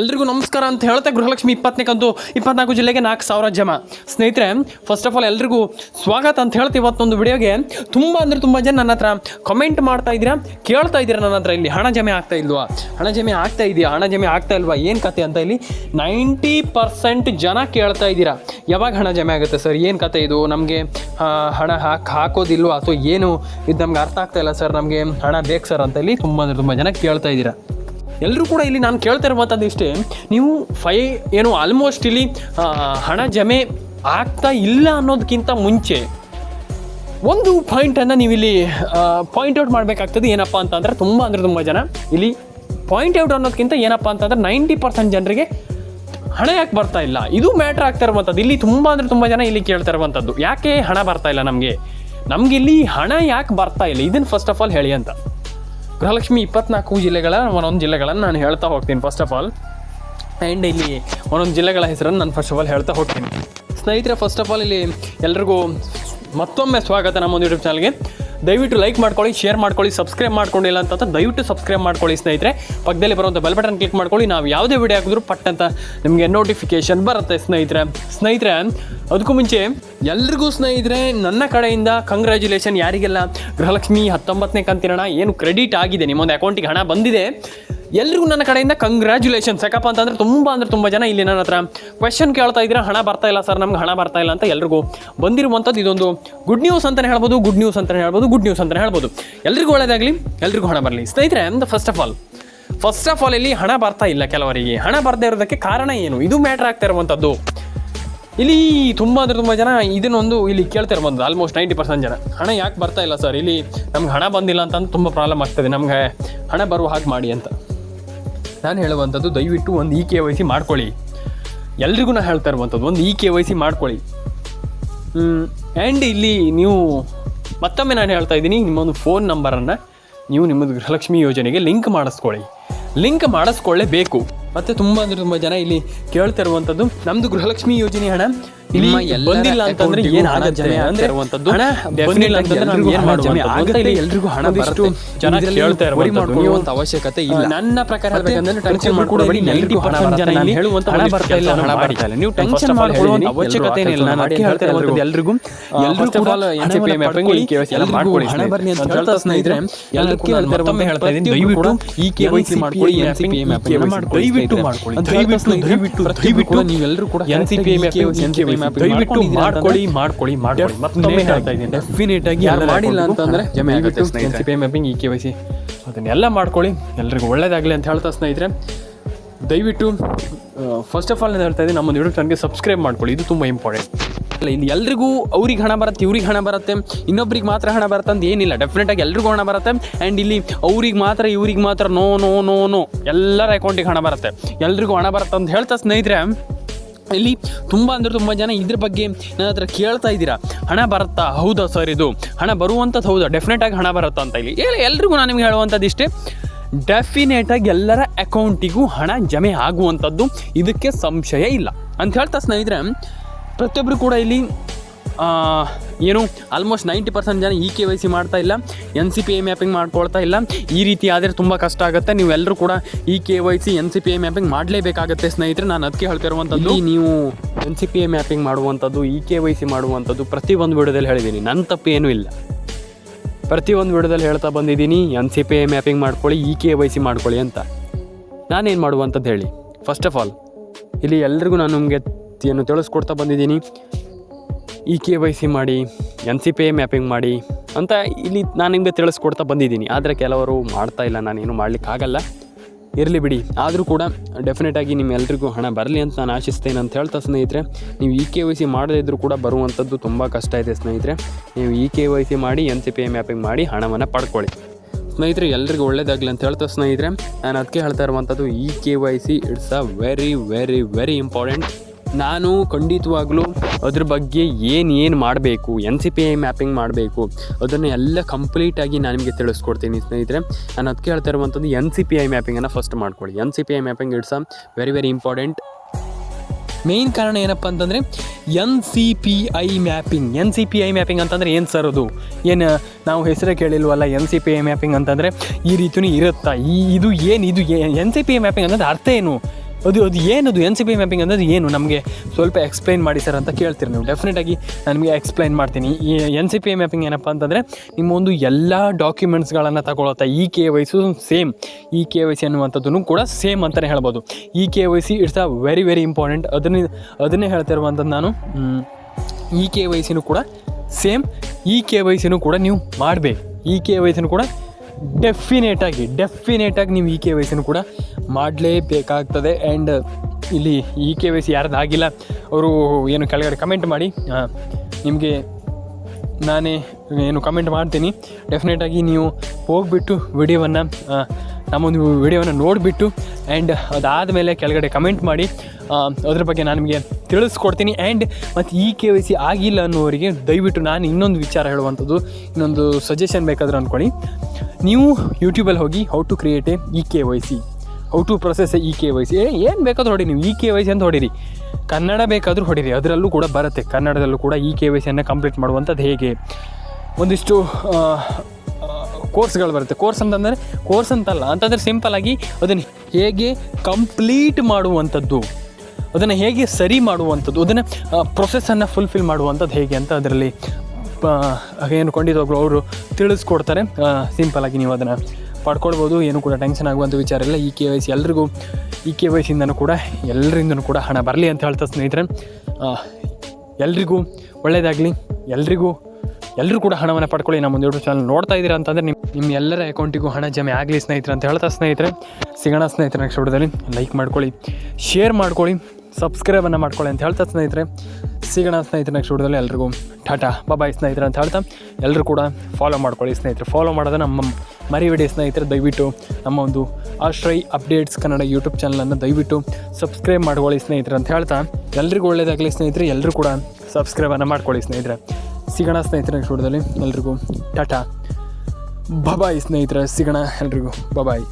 ಎಲ್ರಿಗೂ ನಮಸ್ಕಾರ ಅಂತ ಹೇಳ್ತಾ ಗೃಹಲಕ್ಷ್ಮಿ ಇಪ್ಪತ್ತನೇ ಕಂತು ಇಪ್ಪತ್ನಾಲ್ಕು ಜಿಲ್ಲೆಗೆ ನಾಲ್ಕು ಸಾವಿರ ಜಮ ಸ್ನೇಹಿತರೆ ಫಸ್ಟ್ ಆಫ್ ಆಲ್ ಎಲ್ರಿಗೂ ಸ್ವಾಗತ ಅಂತ ಹೇಳ್ತಾ ಇವತ್ತೊಂದು ವಿಡಿಯೋಗೆ ತುಂಬ ಅಂದರೆ ತುಂಬ ಜನ ನನ್ನ ಹತ್ರ ಕಮೆಂಟ್ ಮಾಡ್ತಾ ಇದ್ದೀರಾ, ಕೇಳ್ತಾ ಇದ್ದೀರಾ ನನ್ನ ಹತ್ರ ಇಲ್ಲಿ, ಹಣ ಜಮೆ ಆಗ್ತಾ ಇಲ್ವಾ? ಹಣ ಜಮೆ ಆಗ್ತಾ ಇದೆಯಾ? ಹಣ ಜಮೆ ಆಗ್ತಾ ಇಲ್ವಾ? ಏನು ಕತೆ ಅಂತ ಇಲ್ಲಿ ನೈಂಟಿ ಪರ್ಸೆಂಟ್ ಜನ ಕೇಳ್ತಾ ಇದ್ದೀರಾ. ಯಾವಾಗ ಹಣ ಜಮೆ ಆಗುತ್ತೆ ಸರ್? ಏನು ಕತೆ ಇದು? ನಮಗೆ ಹಣ ಹಾಕಿ, ಹಾಕೋದಿಲ್ವಾ? ಅಥವಾ ಏನು? ಇದು ನಮ್ಗೆ ಅರ್ಥ ಆಗ್ತಾ ಇಲ್ಲ ಸರ್. ನಮಗೆ ಹಣ ಬೇಕು ಸರ್ ಅಂತ ಇಲ್ಲಿ ತುಂಬ ಅಂದರೆ ತುಂಬ ಜನ ಕೇಳ್ತಾ ಇದ್ದೀರಾ. ಎಲ್ಲರೂ ಕೂಡ ಇಲ್ಲಿ ನಾನು ಕೇಳ್ತಾ ಇರುವಂಥದ್ದು ಇಷ್ಟೇ, ನೀವು ಫೈ ಏನು ಆಲ್ಮೋಸ್ಟ್ ಇಲ್ಲಿ ಹಣ ಜಮೆ ಆಗ್ತಾ ಇಲ್ಲ ಅನ್ನೋದಕ್ಕಿಂತ ಮುಂಚೆ ಒಂದು ಪಾಯಿಂಟನ್ನು ನೀವು ಇಲ್ಲಿ ಪಾಯಿಂಟ್ ಔಟ್ ಮಾಡಬೇಕಾಗ್ತದೆ ಏನಪ್ಪ ಅಂತಂದರೆ ತುಂಬ ಅಂದರೆ ತುಂಬ ಜನ. ಇಲ್ಲಿ ಪಾಯಿಂಟ್ ಔಟ್ ಅನ್ನೋದಕ್ಕಿಂತ ಏನಪ್ಪ ಅಂತಂದ್ರೆ ನೈಂಟಿ ಪರ್ಸೆಂಟ್ ಜನರಿಗೆ ಹಣ ಯಾಕೆ ಬರ್ತಾ ಇಲ್ಲ? ಇದು ಮ್ಯಾಟ್ರ್ ಆಗ್ತಾ ಇರುವಂಥದ್ದು. ಇಲ್ಲಿ ತುಂಬ ಅಂದರೆ ತುಂಬ ಜನ ಇಲ್ಲಿ ಕೇಳ್ತಾ ಇರುವಂಥದ್ದು. ಯಾಕೆ ಹಣ ಬರ್ತಾ ಇಲ್ಲ ನಮಗೆ? ನಮಗಿಲ್ಲಿ ಹಣ ಯಾಕೆ ಬರ್ತಾ ಇಲ್ಲ? ಇದನ್ನು ಫಸ್ಟ್ ಆಫ್ ಆಲ್ ಹೇಳಿ ಅಂತ. ಗೃಹಲಕ್ಷ್ಮಿ ಇಪ್ಪತ್ನಾಲ್ಕು ಜಿಲ್ಲೆಗಳ ಒಂದೊಂದು ಜಿಲ್ಲೆಗಳನ್ನು ನಾನು ಹೇಳ್ತಾ ಹೋಗ್ತೀನಿ ಫಸ್ಟ್ ಆಫ್ ಆಲ್ ಆ್ಯಂಡ್ ಇಲ್ಲಿ ಒಂದೊಂದು ಜಿಲ್ಲೆಗಳ ಹೆಸರನ್ನು ನಾನು ಫಸ್ಟ್ ಆಫ್ ಆಲ್ ಹೇಳ್ತಾ ಹೋಗ್ತೀನಿ. ಸ್ನೇಹಿತರೆ ಫಸ್ಟ್ ಆಫ್ ಆಲ್ ಇಲ್ಲಿ ಎಲ್ರಿಗೂ ಮತ್ತೊಮ್ಮೆ ಸ್ವಾಗತ ನಮ್ಮ ಯೂಟ್ಯೂಬ್ ಚಾನಲ್ಗೆ ದಯವಿಟ್ಟು ಲೈಕ್ ಮಾಡ್ಕೊಳ್ಳಿ ಶೇರ್ ಮಾಡ್ಕೊಳ್ಳಿ ಸಬ್ಸ್ಕ್ರೈಬ್ ಮಾಡ್ಕೊಂಡಿಲ್ಲ ಅಂತ ದಯವಿಟ್ಟು ಸಬ್ಸ್ಕ್ರೈಬ್ ಮಾಡ್ಕೊಳ್ಳಿ ಸ್ನೇಹಿತರೆ. ಪಕ್ಕದಲ್ಲಿ ಬರುವಂಥ ಬೆಲ್ ಬಟನ್ ಕ್ಲಿಕ್ ಮಾಡ್ಕೊಳ್ಳಿ. ನಾವು ಯಾವುದೇ ವಿಡಿಯೋ ಹಾಕಿದ್ರು ಪಟ್ ಅಂತ ನಿಮಗೆ ನೋಟಿಫಿಕೇಶನ್ ಬರುತ್ತೆ ಸ್ನೇಹಿತರೆ. ಸ್ನೇಹಿತರೆ ಅದಕ್ಕೂ ಮುಂಚೆ ಎಲ್ರಿಗೂ ಸ್ನೇಹಿತರೆ, ನನ್ನ ಕಡೆಯಿಂದ ಕಂಗ್ರ್ಯಾಚುಲೇಷನ್ ಯಾರಿಗೆಲ್ಲ ಗೃಹಲಕ್ಷ್ಮಿ ಹತ್ತೊಂಬತ್ತನೇ ಕಂತಿನ ಏನು ಕ್ರೆಡಿಟ್ ಆಗಿದೆ, ನಿಮ್ಮೊಂದು ಅಕೌಂಟಿಗೆ ಹಣ ಬಂದಿದೆ. ಎಲ್ರಿಗೂ ನನ್ನ ಕಡೆಯಿಂದ ಕಂಗ್ರ್ಯಾಚುಲೇಷನ್ಸ್ ಯಾಕಪ್ಪ ಅಂತಂದರೆ ತುಂಬ ಅಂದರೆ ತುಂಬ ಜನ ಇಲ್ಲಿ ನನ್ನ ಹತ್ರ ಕ್ವೆಶನ್ ಕೇಳ್ತಾ ಇದ್ದೀರಾ? ಹಣ ಬರ್ತಾ ಇಲ್ಲ ಸರ್, ನಮ್ಗೆ ಹಣ ಬರ್ತಾ ಇಲ್ಲ ಅಂತ ಎಲ್ರಿಗೂ ಬಂದಿರುವಂಥದ್ದು ಇದೊಂದು ಗುಡ್ ನ್ಯೂಸ್ ಅಂತಲೇ ಹೇಳ್ಬೋದು ಗುಡ್ ನ್ಯೂಸ್ ಅಂತಲೇ ಹೇಳ್ಬೋದು ಗುಡ್ ನ್ಯೂಸ್ ಅಂತಲೇ ಹೇಳ್ಬೋದು. ಎಲ್ರಿಗೂ ಒಳ್ಳೆಯದಾಗಲಿ ಎಲ್ರಿಗೂ ಹಣ ಬರಲಿ. ಸ್ನೇಹಿತರೆ first of all first of all ಇಲ್ಲಿ ಹಣ ಬರ್ತಾ ಇಲ್ಲ ಕೆಲವರಿಗೆ. ಹಣ ಬರ್ದೇ ಇರೋದಕ್ಕೆ ಕಾರಣ ಏನು? ಇದು ಮ್ಯಾಟ್ರ್ ಆಗ್ತಾ ಇರುವಂಥದ್ದು. ಇಲ್ಲಿ ತುಂಬ ಅಂದರೆ ತುಂಬ ಜನ ಇದನ್ನೊಂದು ಇಲ್ಲಿ ಕೇಳ್ತಾ ಇರ್ಬೋದು ಆಲ್ಮೋಸ್ಟ್ ನೈಂಟಿ ಪರ್ಸೆಂಟ್ ಜನ. ಹಣ ಯಾಕೆ ಬರ್ತಾ ಇಲ್ಲ ಸರ್? ಇಲ್ಲಿ ನಮ್ಗೆ ಹಣ ಬಂದಿಲ್ಲ ಅಂತಂದು ತುಂಬ ಪ್ರಾಬ್ಲಮ್ ಆಗ್ತದೆ. ನಮಗೆ ಹಣ ಬರುವ ಹಾಗೆ ಮಾಡಿ ಅಂತ. ನಾನು ಹೇಳುವಂಥದ್ದು ದಯವಿಟ್ಟು ಒಂದು ಇ ಕೆ ವೈ ಸಿ ಮಾಡ್ಕೊಳ್ಳಿ. ಎಲ್ರಿಗೂ ನಾನು ಹೇಳ್ತಾ ಇರುವಂಥದ್ದು ಒಂದು ಇ ಕೆ ವೈ ಸಿ ಮಾಡ್ಕೊಳ್ಳಿ. ಆ್ಯಂಡ್ ಇಲ್ಲಿ ನೀವು ಮತ್ತೊಮ್ಮೆ ನಾನು ಹೇಳ್ತಾ ಇದ್ದೀನಿ, ನಿಮ್ಮೊಂದು ಫೋನ್ ನಂಬರನ್ನು ನೀವು ನಿಮ್ಮದು ಗೃಹಲಕ್ಷ್ಮಿ ಯೋಜನೆಗೆ ಲಿಂಕ್ ಮಾಡಿಸ್ಕೊಳ್ಳಿ. ಲಿಂಕ್ ಮಾಡಿಸ್ಕೊಳ್ಳೇಬೇಕು. ಮತ್ತು ತುಂಬಾ ಅಂದರೆ ತುಂಬಾ ಜನ ಇಲ್ಲಿ ಕೇಳ್ತಾ ಇರುವಂತದ್ದು ನಮ್ದು ಗೃಹಲಕ್ಷ್ಮಿ ಯೋಜನೆ ಹಣ ಇಲ್ಲಿ ಬಂದಿಲ್ಲ ಅಂತಂದ್ರೆ ಏನು ಹಣ ಆಗುತ್ತೆ? ಜಮೆ ಅಂದ್ರೆ. ಹಣ Definitely ಬಂದಿಲ್ಲ ಅಂತಂದ್ರೆ ಎಲ್ರಿಗೂ ಏನು ಹಣ ಜಮೆ ಆಗುತ್ತೆ, ಅಂತ ಇಲ್ಲಿ ಎಲ್ರಿಗೂ ಹಣ. ಜನ ಕೇಳ್ತಾ ಅವಶ್ಯಕತೆ. ನನ್ನ ಪ್ರಕಾರ ಮತ್ತೆ ಹೇಳ್ಬೇಕಂದ್ರೆ ಟೆನ್ಷನ್ ಮಾಡ್ಕೊಬೇಡಿ, ಮಾಡ್ಕೊಬೇಡಿ ಎಲ್ರಿಗೂ ಹಣ ಜನ ಇಲ್ಲಿ ನಾನು ಹಣ ಬರ್ತಾ ಇಲ್ಲ ಕೆಲಸ ಹಣ ಬರ್ತಾ ಇಲ್ಲ ನೀವು ಟೆನ್ಷನ್ ಅವಶ್ಯಕತೆ ಎಲ್ರಿಗೂ ಏನಿಲ್ಲ ನಾನು ಅದಕ್ಕೆ ಹೇಳ್ತಾ ಇರುವಂಥದ್ದು ಎಲ್ರಿಗೂ. ಎಲ್ರಿಗೂ. First of all N C P M F e K Y C ಎಲ್ರಿಗೂ ಮಾಡ್ಕೊಳ್ಳಿ. ಹಣ ಬರ್ಲಿ ಅಂತ ಅಂತ ಹೇಳ್ತಾ ಸ್ನೇಹಿತರೆ ಎಲ್ಲರಿಗೂ ಎಲ್ಲರಿಗೂ ನಾನು ಮತ್ತೊಮ್ಮೆ ಹೇಳ್ತಾ ಇದ್ದೀನಿ. ದಯವಿಟ್ಟು e K Y C NCPM ಮಾಡ್ಕೊಳ್ಳಿ N C P M F ದಯವಿಟ್ಟು ಮಾಡ್ಕೊಳ್ಳಿ. ದಯವಿಟ್ಟು ದಯವಿಟ್ಟು ದಯವಿಟ್ಟು ನೀವೆಲ್ಲರೂ ಕೂಡ N C P M F ದಯವಿಟ್ಟು ಮಾಡ್ಕೊಳ್ಳಿ ಮಾಡ್ಕೊಳ್ಳಿ ಮಾಡ್ಕೊಳ್ಳಿ. ಮತ್ತೊಮ್ಮೆ ಹೇಳ್ತಾ ಇದ್ದೀನಿ. ಡೆಫಿನೆಟ್ ಆಗಿ ಯಾರು ಮಾಡಿಲ್ಲ account ಅಂತಂದ್ರೆ ಜಮೆ ಆಗುತ್ತೆ ಎನ್ ಸಿ ಸ್ನೇಹಿತರೆ. P M F e K Y C. ಅದನ್ನೆಲ್ಲ ಮಾಡ್ಕೊಳ್ಳಿ. ಎಲ್ರಿಗೂ ಒಳ್ಳೇದಾಗಲಿ ಅಂತ ಹೇಳ್ತಾ ಸ್ನೇಹಿತರೆ. ದಯವಿಟ್ಟು ಫಸ್ಟ್ ಆಫ್ ಆಲ್ ನಾನು ಹೇಳ್ತಾ ಇದ್ದೀನಿ ನಮ್ಮ ಯೂಟ್ಯೂಬ್ ಚಾನಲ್ಗೆ ಸಬ್ಸ್ಕ್ರೈಬ್ ಮಾಡ್ಕೊಳ್ಳಿ. ಇದು ತುಂಬ ಇಂಪಾರ್ಟೆಂಟ್ ಇಲ್ಲಿ ಎಲ್ರಿಗೂ ಅವ್ರಿಗೆ ಹಣ ಬರುತ್ತೆ, ಇವ್ರಿಗೆ ಹಣ ಬರುತ್ತೆ, ಇನ್ನೊಬ್ರಿಗೆ ಮಾತ್ರ ಹಣ ಬರುತ್ತೆ ಅಂತ ಏನಿಲ್ಲ. ಡೆಫಿನೆಟ್ ಆಗಿ ಎಲ್ರಿಗೂ ಹಣ ಬರುತ್ತೆ. ಆ್ಯಂಡ್ ಇಲ್ಲಿ ಅವ್ರಿಗೆ ಮಾತ್ರ, ಇವ್ರಿಗೆ ಮಾತ್ರ ನೋ ನೋ ನೋ ನೋ ಎಲ್ಲರ ಅಕೌಂಟಿಗೆ ಹಣ ಬರುತ್ತೆ. ಎಲ್ರಿಗೂ ಹಣ ಬರುತ್ತೆ ಅಂತ ಹೇಳ್ತಾ ಸ್ನೇಹಿತರೆ, ಇಲ್ಲಿ ತುಂಬ ಅಂದರೆ ತುಂಬ ಜನ ಇದ್ರ ಬಗ್ಗೆ ನನ್ನ ಕೇಳ್ತಾ ಇದ್ದೀರಾ. ಹಣ ಬರುತ್ತಾ? ಹೌದಾ ಸರ್ ಇದು? ಹಣ ಬರುವಂಥದ್ದು ಹೌದಾ? ಡೆಫಿನೆಟಾಗಿ ಹಣ ಬರುತ್ತಾ ಅಂತ ಇಲ್ಲಿ ಎಲ್ರಿಗೂ ನಾನು ನಿಮ್ಗೆ ಹೇಳುವಂಥದ್ದು ಇಷ್ಟೇ. ಡೆಫಿನೆಟಾಗಿ ಎಲ್ಲರ ಅಕೌಂಟಿಗೂ ಹಣ ಜಮೆ ಆಗುವಂಥದ್ದು ಇದಕ್ಕೆ ಸಂಶಯ ಇಲ್ಲ. ಅಂತ ಹೇಳ್ತಾ ಸ್ನೇಹಿತರೆ ಪ್ರತಿಯೊಬ್ಬರು ಕೂಡ ಇಲ್ಲಿ ಏನು ಆಲ್ಮೋಸ್ಟ್ ನೈಂಟಿ ಪರ್ಸೆಂಟ್ ಜನ ಇ ಕೆ ವೈ ಸಿ ಮಾಡ್ತಾ ಇಲ್ಲ N C P A mapping ಮಾಡ್ಕೊಳ್ತಾ ಇಲ್ಲ. ಈ ರೀತಿ ಆದರೆ ತುಂಬ ಕಷ್ಟ ಆಗುತ್ತೆ. ನೀವೆಲ್ಲರೂ ಕೂಡ E K Y C N C P A mapping ಮಾಡಲೇಬೇಕಾಗುತ್ತೆ ಸ್ನೇಹಿತರೆ. ನಾನು ಅದಕ್ಕೆ ಹೇಳ್ತಿರುವಂಥದ್ದು ನೀವು N C P A mapping ಮಾಡುವಂಥದ್ದು ಇ ಕೆ ವೈ ಸಿ ಮಾಡುವಂಥದ್ದು ಪ್ರತಿಯೊಂದು ವಿಡಿಯೋದಲ್ಲಿ ಹೇಳಿದ್ದೀನಿ. ನನ್ನ ತಪ್ಪು ಏನೂ ಇಲ್ಲ ಪ್ರತಿಯೊಂದು ವಿಡಿಯೋದಲ್ಲಿ ಹೇಳ್ತಾ ಬಂದಿದ್ದೀನಿ N C P A mapping ಮಾಡ್ಕೊಳ್ಳಿ ಇ ಕೆ ವೈ ಸಿ ಮಾಡ್ಕೊಳ್ಳಿ ಅಂತ. ನಾನೇನು ಮಾಡುವಂಥದ್ದು ಹೇಳಿ? ಫಸ್ಟ್ ಆಫ್ ಆಲ್ ಇಲ್ಲಿ ಎಲ್ರಿಗೂ ನಾನು ನಿಮಗೆ ಏನು ತಿಳಿಸ್ಕೊಡ್ತಾ ಬಂದಿದ್ದೀನಿ. ಇ ಕೆ ವೈ ಸಿ ಮಾಡಿ, N C P A mapping ಮಾಡಿ ಅಂತ ಇಲ್ಲಿ ನಾನು ನಿಮಗೆ ತಿಳಿಸ್ಕೊಡ್ತಾ ಬಂದಿದ್ದೀನಿ. ಆದರೆ ಕೆಲವರು ಮಾಡ್ತಾ ಇಲ್ಲ, ನಾನೇನು ಮಾಡಲಿಕ್ಕಾಗಲ್ಲ ಇರಲಿ ಬಿಡಿ. ಆದರೂ ಕೂಡ ಡೆಫಿನೆಟಾಗಿ ನಿಮ್ಮೆಲ್ಲರಿಗೂ ಹಣ ಬರಲಿ ಅಂತ ನಾನು ಆಶಿಸ್ತೇನೆ ಅಂತ ಹೇಳ್ತಾ ಸ್ನೇಹಿತರೆ. ನೀವು ಇ ಕೆ ವೈ ಸಿ ಮಾಡದೇ ಇದ್ದರೂ ಕೂಡ ಬರುವಂಥದ್ದು ತುಂಬ ಕಷ್ಟ ಇದೆ ಸ್ನೇಹಿತರೆ. ನೀವು ಇ ಕೆ ವೈ ಸಿ ಮಾಡಿ, N C P A mapping ಮಾಡಿ ಹಣವನ್ನು ಪಡ್ಕೊಳ್ಳಿ. ಸ್ನೇಹಿತರೆ, ಎಲ್ರಿಗೂ ಒಳ್ಳೇದಾಗಲಿ ಅಂತ ಹೇಳ್ತಾ ಸ್ನೇಹಿತರೆ. ನಾನು ಅದಕ್ಕೆ ಹೇಳ್ತಾ ಇರುವಂಥದ್ದು E K Y C, it's a very very very important ನಾನು ಖಂಡಿತವಾಗ್ಲೂ ಅದ್ರ ಬಗ್ಗೆ ಏನು ಏನು ಮಾಡಬೇಕು N C P I mapping ಮಾಡಬೇಕು, ಅದನ್ನು ಎಲ್ಲ ಕಂಪ್ಲೀಟಾಗಿ ನಾನು ನಿಮಗೆ ತಿಳಿಸ್ಕೊಡ್ತೀನಿ ಸ್ನೇಹಿತರೆ. ನಾನು ಅದಕ್ಕೆ ಹೇಳ್ತಾ ಇರುವಂಥದ್ದು ಎನ್ ಸಿ ಪಿ ಐ ಮ್ಯಾಪಿಂಗನ್ನು ಫಸ್ಟ್ ಮಾಡ್ಕೊಳ್ಳಿ. N C P I mapping it's a very very important main ಕಾರಣ ಏನಪ್ಪ ಅಂತಂದರೆ N C P I mapping N C P I mapping ಅಂತಂದರೆ ಏನು ಸರ್ ಅದು? ಏನು, ನಾವು ಹೆಸರೇ ಕೇಳಿಲ್ವಲ್ಲ N C P I mapping ಅಂತಂದರೆ ಈ ರೀತಿಯೂ ಇರುತ್ತಾ? ಈ ಇದು ಏನು ಇದು N C P I mapping ಅನ್ನೋದು ಅರ್ಥ ಏನು? ಅದು ಅದು ಏನದು ಎನ್ ಸಿ ಪಿ ಮ್ಯಾಪಿಂಗ್ ಅನ್ನೋದು ಏನು? ನಮಗೆ ಸ್ವಲ್ಪ ಎಕ್ಸ್ಪ್ಲೈನ್ ಮಾಡಿ ಸರ್ ಅಂತ ಕೇಳ್ತೀರಿ ನೀವು. ಡೆಫಿನೆಟಾಗಿ ನನಗೆ ಎಕ್ಸ್ಪ್ಲೈನ್ ಮಾಡ್ತೀನಿ. ಈ ಎನ್ ಸಿ ಪಿ ಮ್ಯಾಪಿಂಗ್ ಏನಪ್ಪ ಅಂತಂದರೆ ನಿಮ್ಮ ಒಂದು ಎಲ್ಲ ಡಾಕ್ಯುಮೆಂಟ್ಸ್ಗಳನ್ನು ತಗೊಳ್ತಾ E K Y C same E K Y C ಅನ್ನುವಂಥದ್ದು ಕೂಡ ಸೇಮ್ ಅಂತಲೇ ಹೇಳ್ಬೋದು. E K Y C it's a very very important ಅದನ್ನೇ ಅದನ್ನೇ ಹೇಳ್ತಿರುವಂಥದ್ದು ನಾನು. ಇ ಕೆ ವೈ ಸಿನೂ ಕೂಡ ಸೇಮ್ ಇ ಕೆ ವೈ ಸಿನೂ ಕೂಡ ನೀವು ಮಾಡಬೇಕು. ಇ ಕೆ ವೈ ಸಿನೂ ಕೂಡ ಡೆಫಿನೇಟಾಗಿ ಡೆಫಿನೇಟಾಗಿ ನೀವು ಇ ಕೆ ವೈ ಸಿನೂ ಕೂಡ ಮಾಡಲೇಬೇಕಾಗ್ತದೆ. ಆ್ಯಂಡ್ ಇಲ್ಲಿ ಇ ಕೆ ವೈ ಸಿ ಯಾರ್ದು ಆಗಿಲ್ಲ, ಅವರು ಏನು ಕೆಳಗಡೆ ಕಮೆಂಟ್ ಮಾಡಿ. ನಿಮಗೆ ನಾನೇ ಏನು ಕಮೆಂಟ್ ಮಾಡ್ತೀನಿ. ಡೆಫಿನೆಟಾಗಿ ನೀವು ಹೋಗಿಬಿಟ್ಟು ವಿಡಿಯೋವನ್ನು ನಮ್ಮೊಂದು ವಿಡಿಯೋವನ್ನು ನೋಡಿಬಿಟ್ಟು ಆ್ಯಂಡ್ ಅದಾದಮೇಲೆ ಕೆಳಗಡೆ ಕಮೆಂಟ್ ಮಾಡಿ. ಅದ್ರ ಬಗ್ಗೆ ನಾನು ನಿಮಗೆ ತಿಳಿಸ್ಕೊಡ್ತೀನಿ. ಆ್ಯಂಡ್ ಮತ್ತು ಈ ಕೆ ವೈ ಸಿ ಆಗಿಲ್ಲ ಅನ್ನೋರಿಗೆ ದಯವಿಟ್ಟು ನಾನು ಇನ್ನೊಂದು ವಿಚಾರ ಹೇಳುವಂಥದ್ದು, ಇನ್ನೊಂದು ಸಜೆಷನ್ ಬೇಕಾದ್ರೆ ಅಂದ್ಕೊಳ್ಳಿ ನೀವು ಯೂಟ್ಯೂಬಲ್ಲಿ ಹೋಗಿ how to create a E K Y C how to process E K Y C ಏನು ಬೇಕಾದ್ರೂ ಹೊಡಿ ನೀವು. ಇ ಕೆ ವೈ ಸಿ ಅಂತ ಹೊಡಿರಿ. ಕನ್ನಡ ಬೇಕಾದರೂ ಹೊಡಿರಿ. ಅದರಲ್ಲೂ ಕೂಡ ಬರುತ್ತೆ. ಕನ್ನಡದಲ್ಲೂ ಕೂಡ ಇ ಕೆ ವೈ ಸಿಯನ್ನು ಕಂಪ್ಲೀಟ್ ಮಾಡುವಂಥದ್ದು ಹೇಗೆ? ಒಂದಿಷ್ಟು ಕೋರ್ಸ್ಗಳು ಬರುತ್ತೆ. ಕೋರ್ಸ್ ಅಂತಂದರೆ, ಕೋರ್ಸ್ ಅಂತಲ್ಲ, ಅಂತಂದರೆ ಸಿಂಪಲಾಗಿ ಅದನ್ನು ಹೇಗೆ ಕಂಪ್ಲೀಟ್ ಮಾಡುವಂಥದ್ದು. ಅದನ್ನು ಹೇಗೆ ಸರಿ ಮಾಡುವಂಥದ್ದು. ಅದನ್ನು ಪ್ರೊಸೆಸನ್ನು ಫುಲ್ಫಿಲ್ ಮಾಡುವಂಥದ್ದು ಹೇಗೆ ಅಂತ ಅದರಲ್ಲಿ ಏನು ಖಂಡಿತವಾಗ್ಲೂ ಅವರು ತಿಳಿಸ್ಕೊಡ್ತಾರೆ. ಸಿಂಪಲಾಗಿ ನೀವು ಅದನ್ನು ಪಡ್ಕೊಳ್ಬೋದು, ಏನು ಕೂಡ ಟೆನ್ಷನ್ ಆಗುವಂಥ ವಿಚಾರ ಇಲ್ಲ. ಈ ಕೆ ವೈ ಸಿ ಎಲ್ರಿಗೂ, ಈ ಕೆ ವೈ ಸಿಯಿಂದನೂ ಕೂಡ ಎಲ್ಲರಿಂದನೂ ಕೂಡ ಹಣ ಬರಲಿ ಅಂತ ಹೇಳ್ತಾ ಸ್ನೇಹಿತರೆ. ಎಲ್ರಿಗೂ ಒಳ್ಳೆಯದಾಗಲಿ ಎಲ್ರಿಗೂ ಎಲ್ಲರೂ ಕೂಡ ಹಣವನ್ನು ಪಡ್ಕೊಳ್ಳಿ. ನಮ್ಮ ಒಂದು ಯೂಟ್ಯೂಬ್ ಚಾನಲ್ ನೋಡ್ತಾ ಇದ್ದೀರಾ ಅಂತಂದರೆ ನಿಮ್ಮ ನಿಮ್ಮ ಎಲ್ಲರ ಅಕೌಂಟಿಗೂ ಹಣ ಜಮೆ ಆಗಲಿ ಸ್ನೇಹಿತರೆ ಅಂತ ಹೇಳ್ತಾ ಸ್ನೇಹಿತರೆ. ಸಿಗೋಣ ಸ್ನೇಹಿತರೆ ನೆಕ್ಸ್ಟ್ ವಿಡಿಯೋದಲ್ಲಿ ಲೈಕ್ ಮಾಡ್ಕೊಳ್ಳಿ ಶೇರ್ ಮಾಡ್ಕೊಳ್ಳಿ ಸಬ್ಸ್ಕ್ರೈಬನ್ನು ಮಾಡ್ಕೊಳ್ಳಿ ಅಂತ ಹೇಳ್ತಾ ಸ್ನೇಹಿತರೆ. ಸಿಗೋಣ ಸ್ನೇಹಿತರೆ ನೆಕ್ಸ್ಟ್ ವಿಡಿಯೋದಲ್ಲಿ ಎಲ್ರಿಗೂ. ಟಾಟಾ ಬಾಯ್ ಸ್ನೇಹಿತರೆ ಅಂತ ಹೇಳ್ತಾ. ಎಲ್ಲರೂ ಕೂಡ ಫಾಲೋ ಮಾಡ್ಕೊಳ್ಳಿ ಸ್ನೇಹಿತರೆ. ಫಾಲೋ ಮಾಡೋದ ನಮ್ಮ ಮರಿಬೇಡಿ ಸ್ನೇಹಿತರೆ, ದಯವಿಟ್ಟು ನಮ್ಮ ಒಂದು ಆಶ್ರಯ್ ಅಪ್ಡೇಟ್ಸ್ ಕನ್ನಡ ಯೂಟ್ಯೂಬ್ ಚಾನಲನ್ನು ದಯವಿಟ್ಟು ಸಬ್ಸ್ಕ್ರೈಬ್ ಮಾಡ್ಕೊಳ್ಳಿ ಸ್ನೇಹಿತರೆ ಅಂತ ಹೇಳ್ತಾ. ಎಲ್ರಿಗೂ ಒಳ್ಳೆಯದಾಗಲಿ ಸ್ನೇಹಿತರೆ. ಎಲ್ಲರೂ ಕೂಡ ಸಬ್ಸ್ಕ್ರೈಬನ್ನು ಮಾಡ್ಕೊಳ್ಳಿ ಸ್ನೇಹಿತರೆ. ಸಿಗೋಣ ಸ್ನೇಹಿತರೆ ನೆಕ್ಸ್ಟ್ ವಿಡಿಯೋದಲ್ಲಿ. ಎಲ್ರಿಗೂ ಟಾಟಾ ಬಬಾಯ್ ಸ್ನೇಹಿತರೆ. ಸಿಗೋಣ ಎಲ್ರಿಗೂ. ಬಬಾಯ್